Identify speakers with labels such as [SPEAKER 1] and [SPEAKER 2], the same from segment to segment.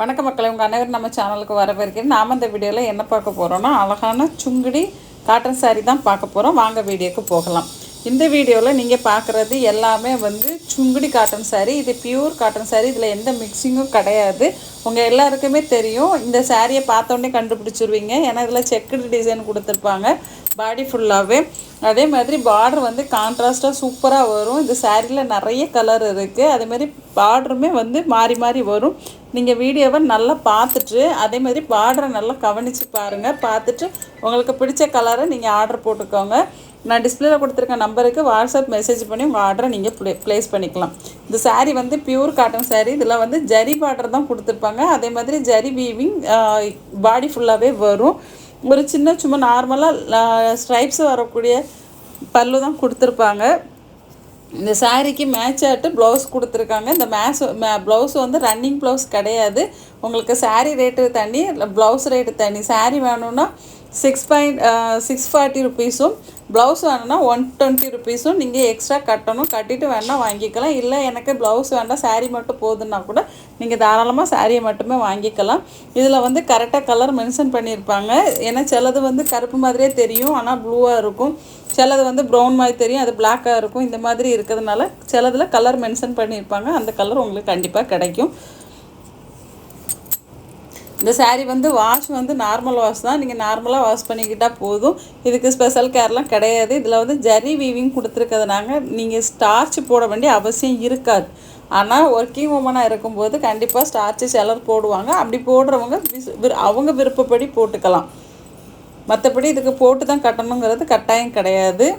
[SPEAKER 1] வணக்க மக்களை உங்கள் அனைவரும் நம்ம சேனலுக்கு வரவேற்கிறேன். நாம் இந்த வீடியோவில் என்ன பார்க்க போகிறோன்னா அழகான சுங்குடி காட்டன் சாரீ தான் பார்க்க போகிறோம் வாங்க வீடியோக்கு போகலாம். இந்த வீடியோவில் நீங்கள் பார்க்குறது எல்லாமே வந்து சுங்குடி காட்டன் சாரீ இது பியூர் காட்டன் சாரீ இதில் எந்த மிக்சிங்கும் கிடையாது. உங்கள் எல்லாருக்குமே தெரியும். இந்த சாரியை பார்த்தோன்னே கண்டுபிடிச்சிருவீங்க. ஏன்னா இதில் செக்குடு டிசைன் கொடுத்துருப்பாங்க. பாடி ஃபுல்லாகவே அதே மாதிரி பார்டர் வந்து கான்ட்ராஸ்ட்டாக சூப்பராக வரும். இந்த சாரியில் நிறைய கலர் இருக்குது அதேமாதிரி பார்டருமே வந்து மாறி மாறி வரும். நீங்கள் வீடியோவை நல்லா பார்த்துட்டு அதே மாதிரி பார்டரை நல்லா கவனித்து பாருங்கள் பார்த்துட்டு உங்களுக்கு பிடிச்ச கலரை நீங்கள் ஆர்டர் போட்டுக்கோங்க. நான் டிஸ்பிளேல கொடுத்துருக்க நம்பருக்கு வாட்ஸ்அப் மெசேஜ் பண்ணி உங்கள் ஆர்டரை நீங்கள் ப்ளே ப்ளேஸ் பண்ணிக்கலாம். இந்த சாரீ வந்து பியூர் காட்டன் சாரீ இதில் வந்து ஜரி பார்டர் தான் கொடுத்துருப்பாங்க. அதே மாதிரி ஜரி வீவிங் பாடி ஃபுல்லாகவே வரும். ஒரு சின்ன சும்மா நார்மலாக ஸ்ட்ரைப்ஸ் வரக்கூடிய பல்லு தான் கொடுத்துருப்பாங்க. இந்த சாரீக்கு மேட்ச் ஆகிட்டு ப்ளவுஸ் கொடுத்துருக்காங்க. இந்த மேஸ் மே ப்ளவுஸ் வந்து ரன்னிங் ப்ளவுஸ் கிடையாது. உங்களுக்கு சாரீ ரேட்டு தனி ப்ளவுஸ் ரேட்டு தனி சாரீ வேணும்னா சிக்ஸ் பாயிண்ட் சிக்ஸ் ஃபார்ட்டி ருபீஸும் ப்ளவுஸ் வேணும்னா ஒன் டுவெண்ட்டி ருபீஸும் நீங்கள் எக்ஸ்ட்ரா கட்டணும். கட்டிட்டு வேணால் வாங்கிக்கலாம். இல்லை எனக்கு ப்ளவுஸ் வேண்டாம் சாரீ மட்டும் போதுன்னா கூட நீங்கள் தாராளமாக சாரியை மட்டுமே வாங்கிக்கலாம். இதில் வந்து கரெக்டாக கலர் மென்ஷன் பண்ணியிருப்பாங்க. ஏன்னா சிலது வந்து கருப்பு மாதிரியே தெரியும் ஆனால் ப்ளூவாக இருக்கும். சிலது வந்து ப்ரௌன் மாதிரி தெரியும் அது பிளாக்காக இருக்கும். இந்த மாதிரி இருக்கிறதுனால சிலதில் கலர் மென்ஷன் பண்ணியிருப்பாங்க. அந்த கலர் உங்களுக்கு கண்டிப்பாக கிடைக்கும். இந்த சாரீ வந்து வாஷ் வந்து நார்மல் வாஷ் தான். நீங்கள் நார்மலாக வாஷ் பண்ணிக்கிட்டால் போதும். இதுக்கு ஸ்பெஷல் கேர்லாம் கிடையாது. இதில் வந்து ஜரி வீவிங் கொடுத்துருக்கிறதுனாங்க. நீங்கள் ஸ்டார்ச் போட வேண்டிய அவசியம் இருக்காது. ஆனால் ஒர்க்கிங் உமனாக இருக்கும்போது கண்டிப்பாக ஸ்டார்ச்சு சிலர் போடுவாங்க. அப்படி போடுறவங்க விஸ்- விரு- அவங்க விருப்பப்படி போட்டுக்கலாம். மற்றபடி இதுக்கு போட்டு தான் கட்டணுங்கிறது கட்டாயம் கிடையாது.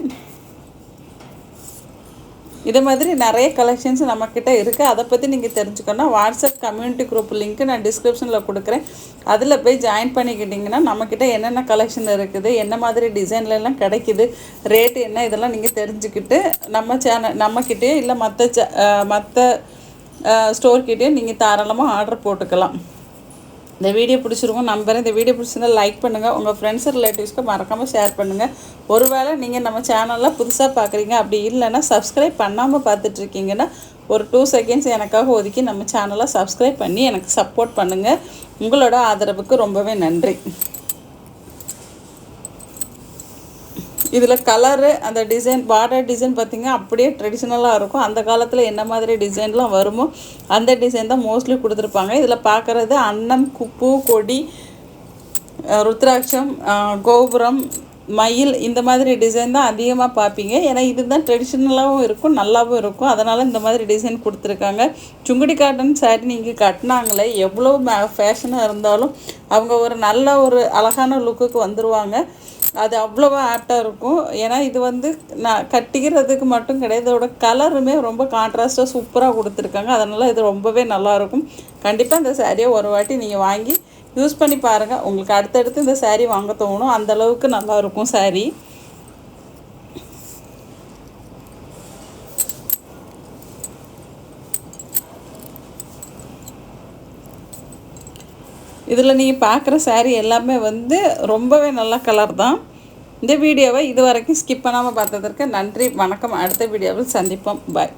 [SPEAKER 1] இது மாதிரி நிறைய கலெக்ஷன்ஸ் நம்மக்கிட்ட இருக்குது அதை பற்றி நீங்கள் தெரிஞ்சுக்கணும் வாட்ஸ்அப் கம்யூனிட்டி குரூப் லிங்க் நான் டிஸ்கிரிப்ஷனில் கொடுக்குறேன். அதில் போய் ஜாயின் பண்ணிக்கிட்டிங்கன்னா நம்மக்கிட்ட என்னென்ன கலெக்ஷன் இருக்குது என்ன மாதிரி டிசைன்லலாம் கிடைக்கிது கிடைக்குது ரேட்டு என்ன இதெல்லாம் நீங்கள் தெரிஞ்சுக்கிட்டு நம்ம சேனல் நம்மக்கிட்டேயோ இல்லை மற்ற சே மற்ற ஸ்டோர்கிட்டேயும் நீங்கள் தாராளமாக ஆர்டர் போட்டுக்கலாம். இந்த வீடியோ பிடிச்சிருக்கும் நம்புகிறேன் இந்த வீடியோ பிடிச்சிருந்தால் லைக் பண்ணுங்கள் உங்கள் ஃப்ரெண்ட்ஸ் ரிலேட்டிவ்ஸ்க்கு மறக்காமல் ஷேர் பண்ணுங்கள் ஒருவேளை நீங்கள் நம்ம சேனலில் புதுசாக பார்க்குறீங்க அப்படி இல்லைன்னா சப்ஸ்கிரைப் பண்ணாமல் பார்த்துட்ருக்கீங்கன்னா ஒரு டூ செகண்ட்ஸ் எனக்காக ஒதுக்கி நம்ம சேனலை சப்ஸ்கிரைப் பண்ணி எனக்கு சப்போர்ட் பண்ணுங்கள் உங்களோட ஆதரவுக்கு ரொம்பவே நன்றி. இதில் கலரு அந்த டிசைன் பார்டர் டிசைன் பார்த்திங்கன்னா அப்படியே ட்ரெடிஷ்னலாக இருக்கும். அந்த காலத்தில் என்ன மாதிரி டிசைன்லாம் வருமோ அந்த டிசைன் தான் மோஸ்ட்லி கொடுத்துருப்பாங்க. இதில் பார்க்குறது அன்னம் குப்பு கொடி ருத்ராட்சம் கோபுரம் மயில் இந்த மாதிரி டிசைன் தான் அதிகமாக பார்ப்பீங்க. ஏன்னா இதுதான் ட்ரெடிஷ்னலாகவும் இருக்கும் நல்லாவும் இருக்கும். அதனால் இந்த மாதிரி டிசைன் கொடுத்துருக்காங்க. சுங்குடி காட்டன் சாரி நீங்கள் கட்டினாங்களே எவ்வளோ ஃபேஷனாக இருந்தாலும் அவங்க ஒரு நல்ல ஒரு அழகான லுக்குக்கு வந்துடுவாங்க அது அவ்வளோவா ஆப்டாக இருக்கும். ஏன்னா இது வந்து நான் கட்டிக்கிறதுக்கு மட்டும் கிடையாது. இதோட கலருமே ரொம்ப கான்ட்ராஸ்ட்டாக சூப்பராக கொடுத்துருக்காங்க. அதனால் இது ரொம்பவே நல்லாயிருக்கும் கண்டிப்பாக இந்த சாரியை ஒரு வாட்டி நீங்கள் வாங்கி யூஸ் பண்ணி பாருங்கள் உங்களுக்கு அடுத்தடுத்து இந்த saree வாங்க தோணும். அந்த அளவுக்கு நல்லா இதில் நீங்கள் பார்க்குற சேரீ எல்லாமே வந்து ரொம்பவே நல்ல கலர் தான். இந்த வீடியோவை இது வரைக்கும் ஸ்கிப் பண்ணாமல் பார்த்ததற்கு நன்றி. வணக்கம். அடுத்த வீடியோவில் சந்திப்போம். பாய்